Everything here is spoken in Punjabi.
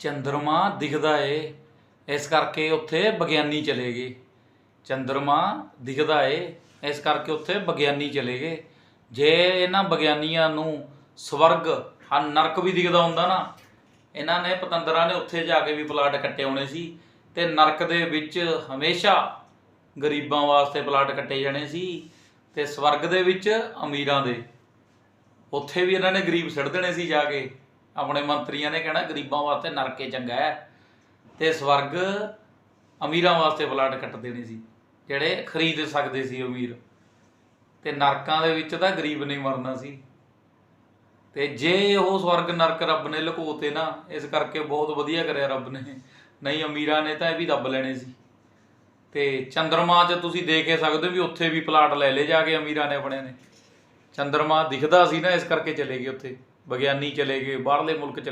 ਚੰਦਰਮਾ ਦਿਖਦਾ ਏ। ਇਸ ਕਰਕੇ ਉੱਥੇ ਵਿਗਿਆਨੀ ਚਲੇ ਗਏ। ਚੰਦਰਮਾ ਦਿਖਦਾ ਏ। ਇਸ ਕਰਕੇ ਉੱਥੇ ਵਿਗਿਆਨੀ ਚਲੇ ਗਏ। ਜੇ ਇਹਨਾਂ ਵਿਗਿਆਨੀਆਂ ਨੂੰ ਸਵਰਗ ਹਾਂ ਨਰਕ ਵੀ ਦਿਖਦਾ ਹੁੰਦਾ ਨਾ, ਇਹਨਾਂ ਨੇ ਪਤੰਦਰਾਂ ਨੇ ਉੱਥੇ ਜਾ ਕੇ ਵੀ ਪਲਾਟ ਕੱਟੇ ਹੋਣੇ ਸੀ ਤੇ ਨਰਕ ਦੇ ਵਿੱਚ ਹਮੇਸ਼ਾ ਗਰੀਬਾਂ ਵਾਸਤੇ ਪਲਾਟ ਕੱਟੇ ਜਾਣੇ ਸੀ ਤੇ ਸਵਰਗ ਦੇ ਵਿੱਚ ਅਮੀਰਾਂ ਦੇ। ਉੱਥੇ ਵੀ ਇਹਨਾਂ ਨੇ ਗਰੀਬ ਛੱਡ ਦੇਣੇ ਸੀ ਜਾ ਕੇ। ਆਪਣੇ ਮੰਤਰੀਆਂ ਨੇ ਕਹਿਣਾ, ਗਰੀਬਾਂ ਵਾਸਤੇ ਨਰਕੇ ਚੰਗਾ ਹੈ। ਤੇ ਸਵਰਗ ਅਮੀਰਾਂ ਵਾਸਤੇ ਪਲਾਟ ਕੱਟ ਦੇਣੇ ਸੀ, ਜਿਹੜੇ ਖਰੀਦ ਸਕਦੇ ਸੀ ਅਮੀਰ। ਤੇ ਨਰਕਾਂ ਦੇ ਵਿੱਚ ਤਾਂ ਗਰੀਬ ਨਹੀਂ ਮਰਨਾ ਸੀ। ਤੇ ਜੇ ਉਹ ਸਵਰਗ ਨਰਕ ਰੱਬ ਨੇ ਲੁਕੋਤੇ ਨਾ, ਇਸ ਕਰਕੇ ਬਹੁਤ ਵਧੀਆ ਕਰਿਆ ਰੱਬ ਨੇ। ਨਹੀਂ, ਅਮੀਰਾਂ ਨੇ ਤਾਂ ਇਹ ਵੀ ਦੱਬ ਲੈਣੇ ਸੀ। ਤੇ ਚੰਦਰਮਾ 'ਚ ਤੁਸੀਂ ਦੇਖ ਸਕਦੇ ਹੋ ਵੀ ਉੱਥੇ ਵੀ ਪਲਾਟ ਲੈ ਲਏ ਜਾ ਕੇ ਅਮੀਰਾਂ ਨੇ ਆਪਣੇ ਨੇ। ਚੰਦਰਮਾ ਦਿਖਦਾ ਸੀ ਨਾ, ਇਸ ਕਰਕੇ ਚਲੇ ਗਏ ਉੱਥੇ। ਵਿਗਿਆਨੀ ਚਲੇ ਗਏ ਬਾਹਰਲੇ ਮੁਲਕ ਚਲੇ